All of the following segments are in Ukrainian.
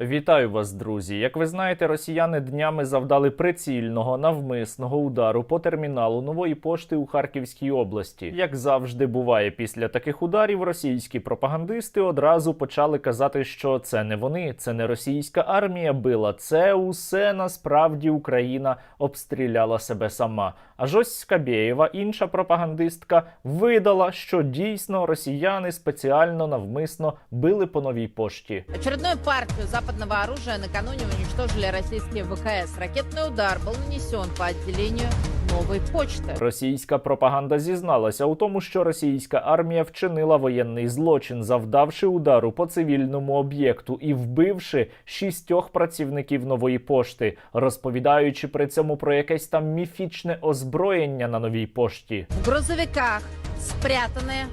Вітаю вас, друзі. Як ви знаєте, росіяни днями завдали прицільного навмисного удару по терміналу нової пошти у Харківській області. Як завжди буває після таких ударів, російські пропагандисти одразу почали казати, що це не вони, це не російська армія била, це усе насправді Україна обстріляла себе сама. Аж ось Скабєєва, інша пропагандистка, видала, що дійсно росіяни спеціально навмисно били по новій пошті. Очередную партию западного оружия накануне уничтожили российские ВКС. Ракетный удар был нанесен по отделению новой почты. Російська пропаганда зізналася у тому, що російська армія вчинила воєнний злочин, завдавши удару по цивільному об'єкту і вбивши шістьох працівників нової пошти, розповідаючи при цьому про якесь там міфічне озброєння на новій пошті. В грузовиках спрятаны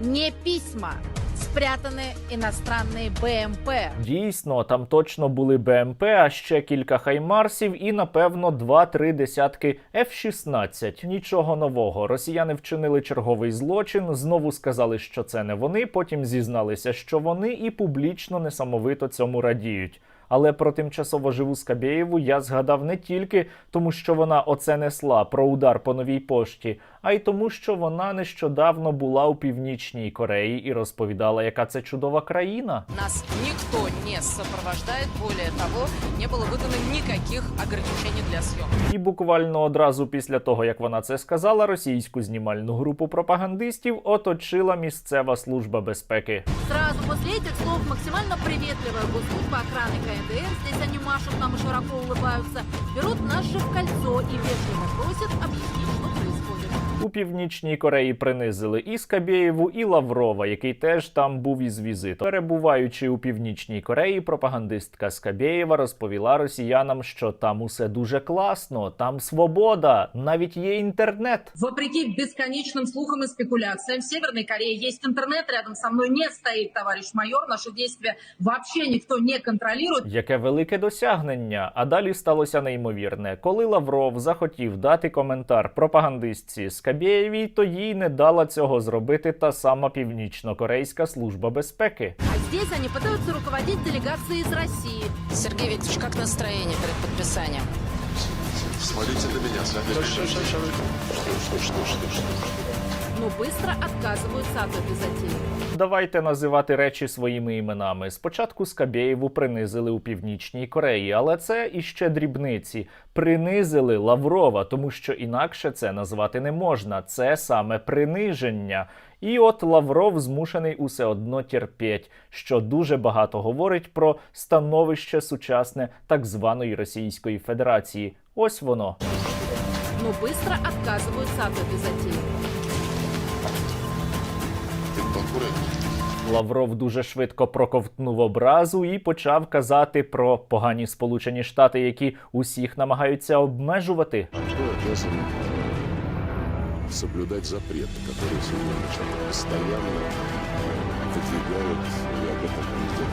не письма, спрятаны іностранний БМП. Дійсно, там точно були БМП, а ще кілька хаймарсів і, напевно, два-три десятки F-16. Нічого нового. Росіяни вчинили черговий злочин, знову сказали, що це не вони. Потім зізналися, що вони і публічно несамовито цьому радіють. Але про тимчасово живу Скабєєву я згадав не тільки тому, що вона оце несла про удар по новій пошті, а й тому, що вона нещодавно була у північній Кореї і розповідала, яка це чудова країна. Нас никто не сопровождает. Более того, не было выдано никаких ограничений для съемок. І буквально одразу після того, як вона це сказала, російську знімальну групу пропагандистів оточила місцева служба безпеки. Сразу после этих слов максимально приветливая госслужба охраны КНДР, здесь они машут нам и широко улыбаются, берут нас же в кольцо и вежливо просят объяснить, что происходит. У північній Кореї принизили і Скабєєву, і Лаврова, який теж там був із візитом. Перебуваючи у північній Кореї, пропагандистка Скабєєва розповіла росіянам, що там усе дуже класно, там свобода, навіть є інтернет. Вопреки бесконечным слухам и спекуляциям, в Северной Корее есть интернет, рядом со мной не стоит товарищ майор, наши действия вообще никто не контролирует. Яке велике досягнення. А далі сталося неймовірне. Коли Лавров захотів дати коментар пропагандистці Скабєєвій, то їй не дала цього зробити та сама північно-корейська служба безпеки. А здесь вони намагаються руководити делегацією з Росії. Сергій Викторович, як настроєння перед підписанням? Смотрите на меня, сами Что, что, что, что, что? но быстро отказываются от этой затеи. Давайте називати речі своїми іменами. Спочатку Скабєєву принизили у північній Кореї, але це іще дрібниці. Принизили Лаврова, тому що інакше це назвати не можна. Це саме приниження. І от Лавров змушений усе одно терпіть, що дуже багато говорить про становище сучасне так званої Російської Федерації. Ось воно. Но быстро отказываются от этой затеи. Ты конкурент. Лавров дуже швидко проковтнув образу і почав казати про погані Сполучені Штати, які усіх намагаються обмежувати. Кто обязан соблюдать запрет, который Соединенные Штаты постоянно выдвигают, и об этом комитет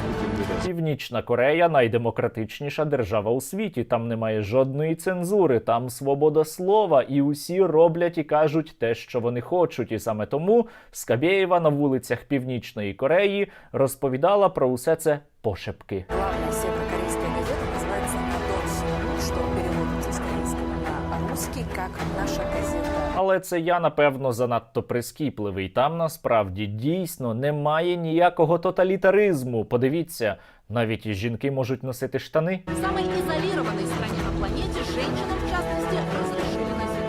будет. Північна Корея найдемократичніша держава у світі. Там немає жодної цензури, там свобода слова, і усі роблять і кажуть те, що вони хочуть. І саме тому Скабєєва на вулицях Північної Кореї розповідала про усе це пошепки. Газета называется «Надон что переводится с на как «Наша газета». Але це я напевно занадто прискіпливий. Там насправді дійсно немає ніякого тоталітаризму. Подивіться, навіть жінки можуть носити штани. Саме ізолірований страні на планеті жінкам в частності розрішили носити.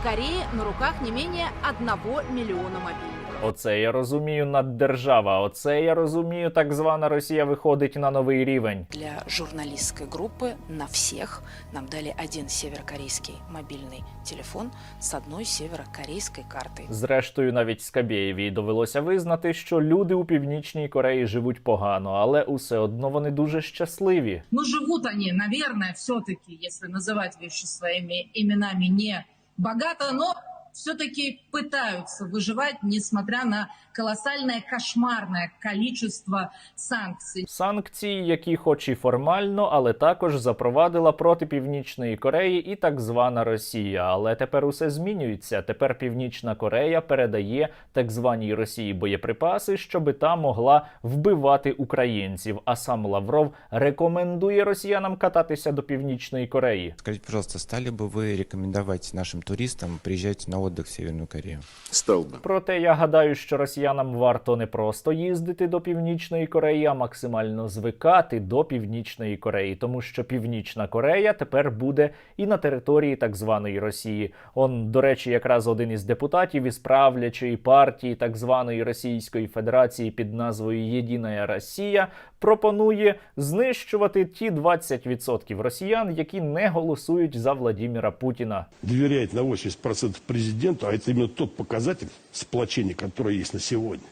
В Кореї на руках не менее одного мільйона мобильников. Оце я розумію наддержава. Оце я розумію, так звана Росія виходить на новий рівень. Для журналистской группы на всех нам дали один северокорейский мобильный телефон с одной северокорейской картой. Зрештою, навіть Скабєєвій довелося визнати, що люди у північній Кореї живуть погано, але усе одно вони дуже щасливі. Ну, живут они, наверное, все-таки, если называть вещи своими именами, не богато, но все-таки пытаются выживать, несмотря на колоссальное кошмарное количество санкций. Санкції, які, хоч і формально, але також запровадила проти Північної Кореї і так звана Росія. Але тепер усе змінюється. Тепер Північна Корея передає так званій Росії боєприпаси, щоби та могла вбивати українців. А сам Лавров рекомендує росіянам кататися до Північної Кореї. Скажите, пожалуйста, стали бы вы рекомендовать нашим туристам приезжать на отдых в Северную Корею? Стал бы. Проте я гадаю, що росіянам варто не просто їздити до Північної Кореї, а максимально звикати до Північної Кореї, тому що Північна Корея тепер буде і на території так званої Росії. Он, до речі, якраз один із депутатів із правлячої партії так званої Російської Федерації під назвою Єдина Росія пропонує знищувати ті 20% росіян, які не голосують за Владіміра Путіна. доверяет на 80% президенту, а это именно тот показатель сплочения, который есть на сегодня.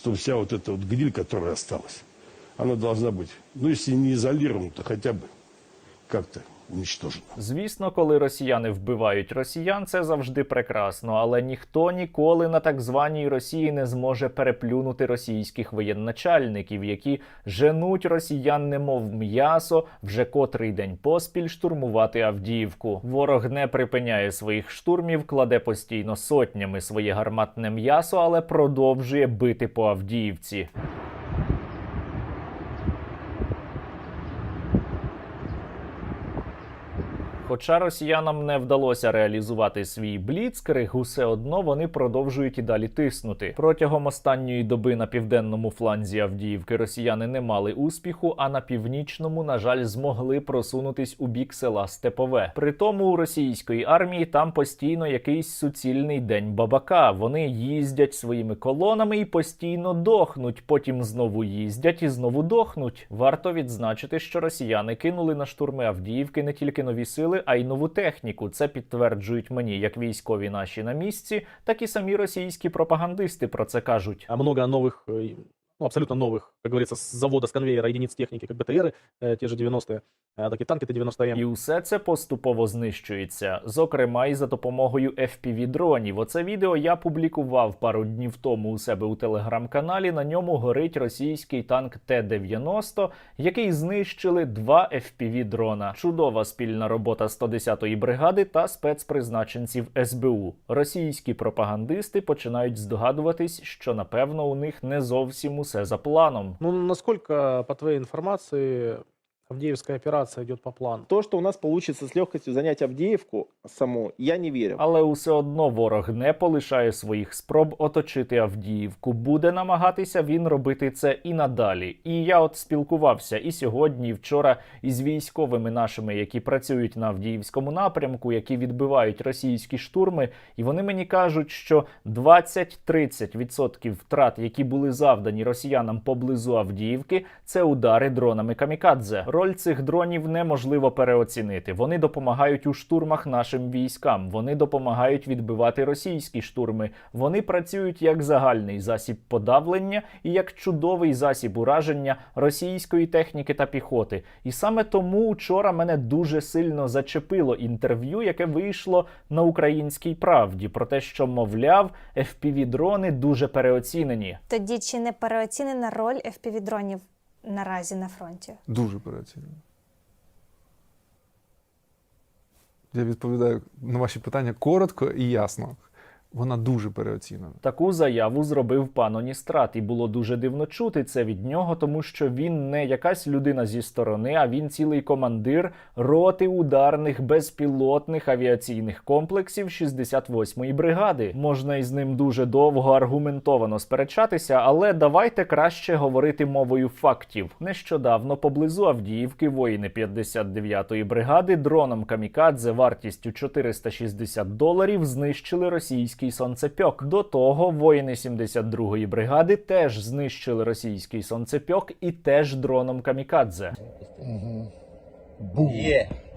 Что вся вот эта вот гниль, которая осталась, она должна быть, ну если не изолирована, то хотя бы как-то уничтожена. Звісно, коли росіяни вбивають росіян, це завжди прекрасно, але ніхто ніколи на так званій Росії не зможе переплюнути російських воєнначальників, які женуть росіян, немов м'ясо, вже котрий день поспіль штурмувати Авдіївку. Ворог не припиняє своїх штурмів, кладе постійно сотнями своє гарматне м'ясо, але продовжує бити по Авдіївці. Хоча росіянам не вдалося реалізувати свій бліцкриг, усе одно вони продовжують і далі тиснути. Протягом останньої доби на південному фланзі Авдіївки росіяни не мали успіху, а на північному, на жаль, змогли просунутись у бік села Степове. При тому у російської армії там постійно якийсь суцільний день бабака. Вони їздять своїми колонами і постійно дохнуть. Потім знову їздять і знову дохнуть. Варто відзначити, що росіяни кинули на штурми Авдіївки не тільки нові сили, а й нову техніку. Це підтверджують мені як військові наші на місці, так і самі російські пропагандисти про це кажуть. А много новых, э, ну, абсолютно новых, как говорится, с завода, с конвейера единиц техники, как БТРы, э, те же 90-е, э, так и танки Т-90М. І усе це поступово знищується, зокрема і за допомогою fpv дронів. Оце відео я публікував пару днів тому у себе у телеграм-каналі. На ньому горить російський танк Т-90, який знищили два fpv дрона. Чудова спільна робота 110-ї бригади та спецпризначенців СБУ. Російські пропагандисти починають здогадуватись, що напевно у них не зовсім усе за планом. Ну, насколько, по твоей информации, Авдеевская операция идет по плану? То, что у нас получится с легкостью занять Авдеевку саму, я не верю. Але усе одно ворог не полишає своїх спроб оточити Авдіївку. Буде намагатися він робити це і надалі. І я от спілкувався і сьогодні, і вчора із військовими нашими, які працюють на Авдіївському напрямку, які відбивають російські штурми, і вони мені кажуть, що 20-30% втрат, які були завдані росіянам поблизу Авдіївки, це удари дронами камікадзе. Роль цих дронів неможливо переоцінити. Вони допомагають у штурмах нашим військам. Вони допомагають відбивати російські штурми. Вони працюють як загальний засіб подавлення і як чудовий засіб ураження російської техніки та піхоти. І саме тому вчора мене дуже сильно зачепило інтерв'ю, яке вийшло на українській правді, про те, що мовляв, fpv дрони дуже переоцінені. Тоді чи не переоцінена роль FPV-дронів наразі на фронті? Дуже переоцінено. Я відповідаю на ваші питання коротко і ясно. Вона дуже переоцінена. Таку заяву зробив пан Оністрат, і було дуже дивно чути це від нього, тому що він не якась людина зі сторони, а він цілий командир роти ударних безпілотних авіаційних комплексів 68-ї бригади. Можна із ним дуже довго аргументовано сперечатися, але давайте краще говорити мовою фактів. Нещодавно поблизу Авдіївки воїни 59-ї бригади дроном камікадзе вартістю 460 доларів знищили російський сонцепьок. До того воїни 72-ї бригади теж знищили російський сонцепьок і теж дроном камікадзе.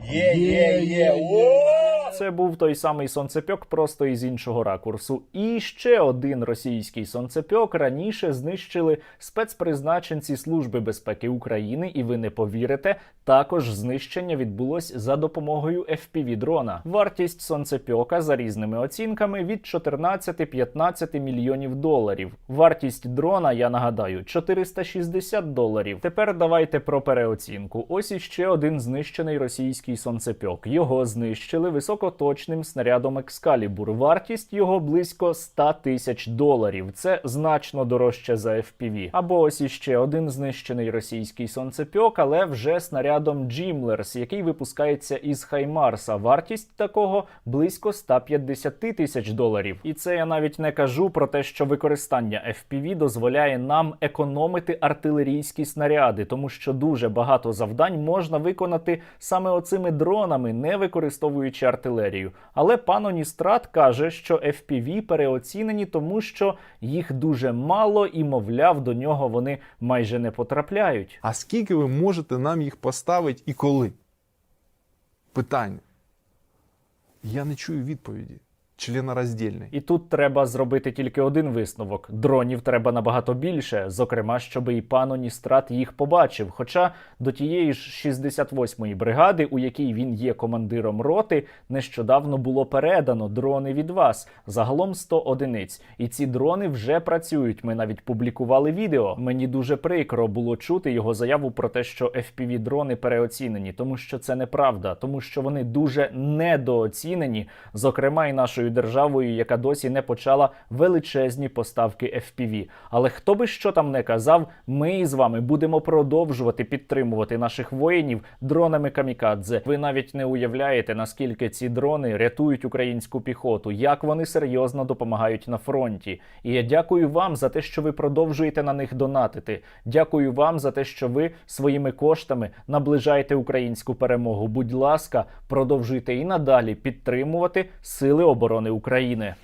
Є, є, є. Це був той самий сонцепьок, просто із іншого ракурсу. І ще один російський сонцепьок раніше знищили спецпризначенці Служби безпеки України, і ви не повірите, також знищення відбулось за допомогою fpv дрона. Вартість сонцепьока за різними оцінками від 14-15 мільйонів доларів. Вартість дрона, я нагадаю, 460 доларів. Тепер давайте про переоцінку. Ось іще один знищений російський сонцепьок. Його знищили високоточним снарядом Екскалібур. Вартість його близько 100 тисяч доларів. Це значно дорожче за FPV. Або ось іще один знищений російський сонцепьок, але вже снарядом Джімлерс, який випускається із Хаймарса. Вартість такого близько 150 тисяч доларів. І це я навіть не кажу про те, що використання FPV дозволяє нам економити артилерійські снаряди, тому що дуже багато завдань можна виконати саме оцими дронами, не використовуючи артилерію. Але пан Оністрат каже, що FPV переоцінені, тому що їх дуже мало і, мовляв, до нього вони майже не потрапляють. А скільки ви можете нам їх поставити і коли? Питання. Я не чую відповіді. Членораздільний. І тут треба зробити тільки один висновок: дронів треба набагато більше, зокрема, щоб і пан Оністрат їх побачив. Хоча до тієї ж 68-ї бригади, у якій він є командиром роти, нещодавно було передано дрони від вас. Загалом 100 одиниць. І ці дрони вже працюють. Ми навіть публікували відео. Мені дуже прикро було чути його заяву про те, що fpv дрони переоцінені, тому що це неправда, тому що вони дуже недооцінені, зокрема і нашою державою, яка досі не почала величезні поставки FPV. Але хто би що там не казав, ми з вами будемо продовжувати підтримувати наших воїнів дронами камікадзе. Ви навіть не уявляєте, наскільки ці дрони рятують українську піхоту, як вони серйозно допомагають на фронті. І я дякую вам за те, що ви продовжуєте на них донатити. Дякую вам за те, що ви своїми коштами наближаєте українську перемогу. Будь ласка, продовжуйте і надалі підтримувати сили оборони України.